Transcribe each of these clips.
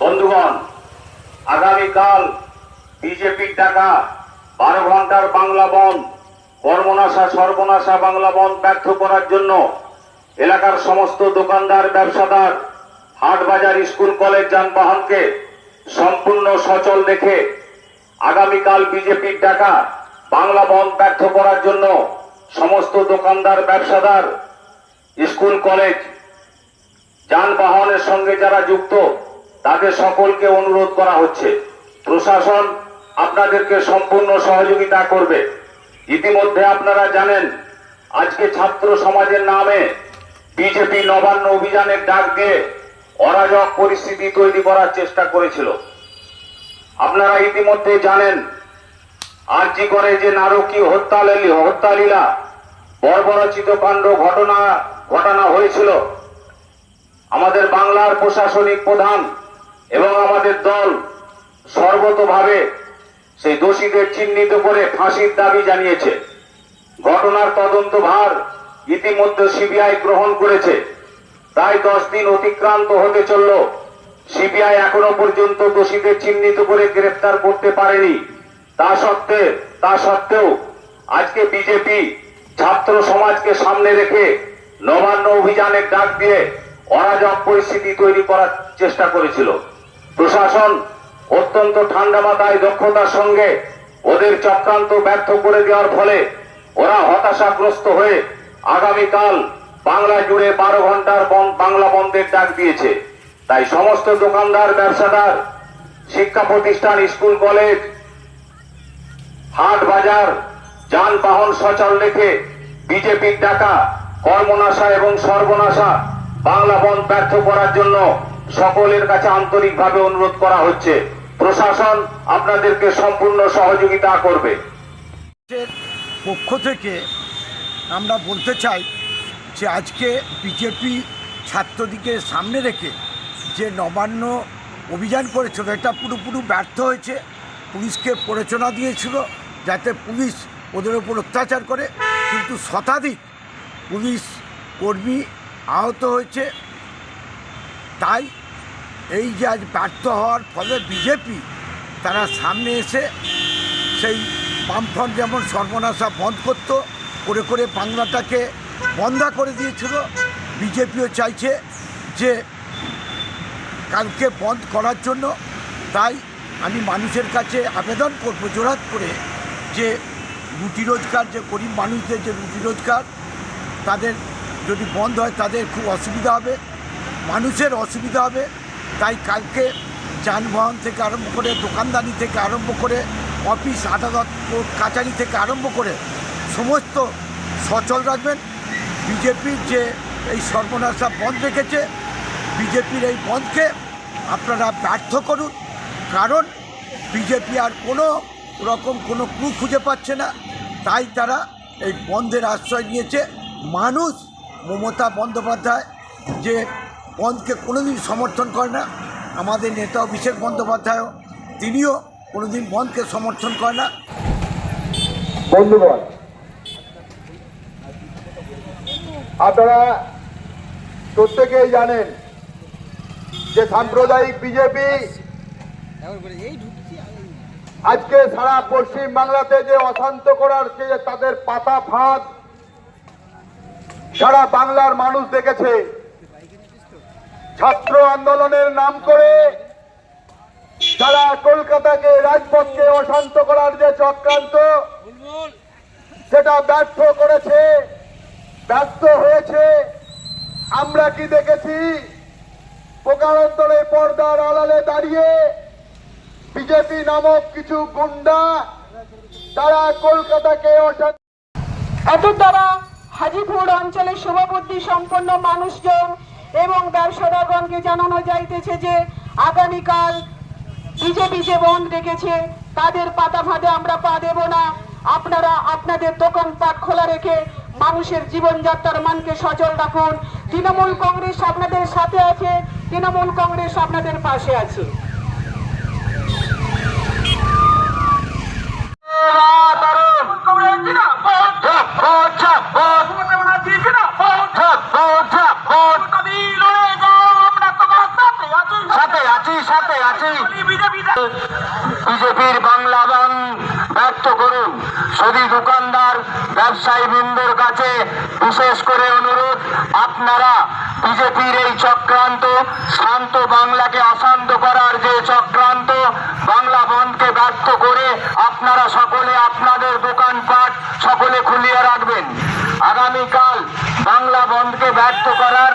বন্ধুগণ, আগামীকাল বিজেপির ডাকা বারো ঘণ্টার বাংলা বন্ধ কর্মনাশা, সর্বনাশা বাংলা বন্ধ ব্যর্থ করার জন্য এলাকার সমস্ত দোকানদার, ব্যবসাদার হাট বাজার স্কুল, কলেজ, যানবাহনকে সম্পূর্ণ সচল রেখে আগামীকাল বিজেপির ডাকা বাংলা বন্ধ ব্যর্থ করার জন্য সমস্ত দোকানদার, ব্যবসাদার, স্কুল, কলেজ, যানবাহনের সঙ্গে যারা যুক্ত তাদের সকলকে অনুরোধ করা হচ্ছে। প্রশাসন আপনাদেরকে সম্পূর্ণ সহযোগিতা করবে। ইতিমধ্যে আপনারা জানেন, আজকে ছাত্র সমাজের নামে বিজেপি নবান্ন অভিযানের ডাক দিয়ে অরাজক পরিস্থিতি তৈরি করার চেষ্টা করেছিল। আপনারা ইতিমধ্যে জানেন, আরজি করে যে নারকীয় হত্যালীলা হত্যালীলা, বর্বরচিত কাণ্ড ঘটনা ঘটনা হয়েছিল। আমাদের বাংলার প্রশাসনিক প্রধান এবং আমাদের দল সর্বতভাবে সেই দোষীদের চিহ্নিত করে ফাঁসির দাবি জানিয়েছে। ঘটনার তদন্ত ভার ইতিমধ্যে সিবিআই গ্রহণ করেছে। তাই দশ দিন অতিক্রান্ত হতে চলল। সিবিআই এখনও পর্যন্ত দোষীদের চিহ্নিত করে গ্রেফতার করতে পারেনি। তা সত্ত্বে, তা সত্ত্বেও আজকে বিজেপি ছাত্র সমাজকে সামনে রেখে নবান্ন অভিযানের ডাক দিয়ে অরাজক পরিস্থিতি তৈরি করার চেষ্টা করেছিল। প্রশাসন অত্যন্ত ঠান্ডা মাথায় দক্ষতার সঙ্গে ওদের চক্রান্ত ব্যর্থ করে দেওয়ার ফলে ওরা হতাশাগ্রস্ত হয়ে আগামীকাল বাংলা জুড়ে বারো ঘণ্টার বাংলা বন্ধের ডাক দিয়েছে। তাই সমস্ত দোকানদার, ব্যবসাদার, শিক্ষা প্রতিষ্ঠান, স্কুল, কলেজ, হাট বাজার, যানবাহন সচল রেখে বিজেপির ডাকা কর্মনাশা এবং সর্বনাশা বাংলা বন্ধ ব্যর্থ করার জন্য সকলের কাছে আন্তরিকভাবে অনুরোধ করা হচ্ছে। প্রশাসন আপনাদেরকে সম্পূর্ণ সহযোগিতা করবে। পক্ষ থেকে আমরা বলতে চাই যে আজকে বিজেপি ছাত্রদিকে সামনে রেখে যে নবান্ন অভিযান করেছিল, এটা পুরোপুরি ব্যর্থ হয়েছে, পুলিশকে প্ররোচনা দিয়েছিল যাতে পুলিশ ওদের ওপর অত্যাচার করে, কিন্তু শতাধিক পুলিশ কর্মী আহত হয়েছে। তাই এই যে আজ ব্যর্থ হওয়ার ফলে বিজেপি তারা সামনে এসে সেই বামফ্রন্ট যেমন সর্বনাশা বন্ধ করতো, করে করে বাংলাটাকে বন্ধা করে দিয়েছিল বিজেপিও চাইছে যে কালকে বন্ধ করার জন্য। তাই আমি মানুষের কাছে আবেদন করব, জোরাত করে যে রুটি রোজগার, যে গরিব মানুষদের যে রুটি রোজগার, তাদের যদি বন্ধ হয় তাদের খুব অসুবিধা হবে, মানুষের অসুবিধা হবে। তাই কালকে যানবাহন থেকে আরম্ভ করে দোকানদারি থেকে আরম্ভ করে অফিস, আদালত, কোর্ট কাছারি থেকে আরম্ভ করে সমস্ত সচল রাখবেন। বিজেপির যে এই সর্বনাশা বন্ধ রেখেছে, বিজেপির এই বন্ধকে আপনারা ব্যর্থ করুন। কারণ বিজেপি আর কোনো রকম কোনো ক্লু খুঁজে পাচ্ছে না। তাই তারা এই বন্ধের আশ্রয় নিয়েছে। মানুষ মমতা বন্দ্যোপাধ্যায় যে বন্ধকে কোনোদিন সমর্থন করে না। আমাদের নেতা অভিষেক বন্দ্যোপাধ্যায়ও, তিনিও কোনোদিন বন্ধকে সমর্থন করে না। বন্ধুগণ, আপনারা প্রত্যেকেই জানেন যে সাম্প্রদায়িক বিজেপি আজকে সারা পশ্চিম বাংলাতে যে অশান্ত করার যে তাদের পাতা ফাঁদ সারা বাংলার মানুষ দেখেছে। ছাত্র আন্দোলনের নাম করে সারা কলকাতাকে, রাজপথকে অশান্ত করার যে চক্রান্ত, সেটা ব্যর্থ করেছে, ব্যর্থ হয়েছে। আমরা কি দেখেছি? প্রকারান্তরে পর্দার আড়ালে দাঁড়িয়ে বিজেপি নামক কিছু গুন্ডা তারা কলকাতাকে অশান্ত এত দ্বারা হাজিপুর অঞ্চলের সভাপতি সম্পন্ন মানুষজন এবং ব্যবসাদারগণকে জানানো যাইতেছে যে, আগামীকাল বিজেপি যে বন্ধ রেখেছে, তাদের পাতা ফাঁদে আমরা পা দেব না। আপনারা আপনাদের দোকান পাট খোলা রেখে মানুষের জীবনযাত্রার মানকে সচল রাখুন। তৃণমূল কংগ্রেস আপনাদের সাথে আছে, তৃণমূল কংগ্রেস আপনাদের পাশে আছে সাথে সাথে আছি সাথে আছি বিজেপির বাংলা বান ব্যর্থ করুন সদি দোকানদার ব্যবসায়ী বৃন্দর কাছে বিশেষ করে অনুরোধ, আপনারা বিজেপির এই চক্রান্ত, শান্ত বাংলাকে অশান্ত করার যে চক্রান্ত, বাংলা বন্ধকে ব্যর্থ করে আপনারা সকলে আপনাদের দোকানপাট সকলে খুলিয়ে রাখবেন। আগামীকাল বাংলা বন্ধকে ব্যর্থ করার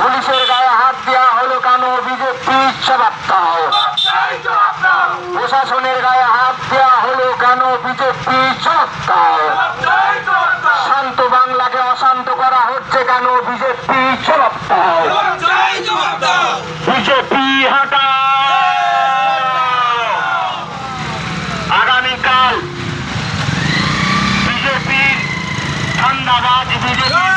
পুলিশের গায়ে হাত দেওয়া হলো কেন বিজেপি প্রশাসনের গায়ে হাত দেওয়া হলো কেন বিজেপি শান্ত বাংলাকে অশান্ত করা হচ্ছে কেন বিজেপি জবাব দাও বিজেপি হাঁটা আগামীকাল বিজেপির ঠান্ডাবাজ বিজেপি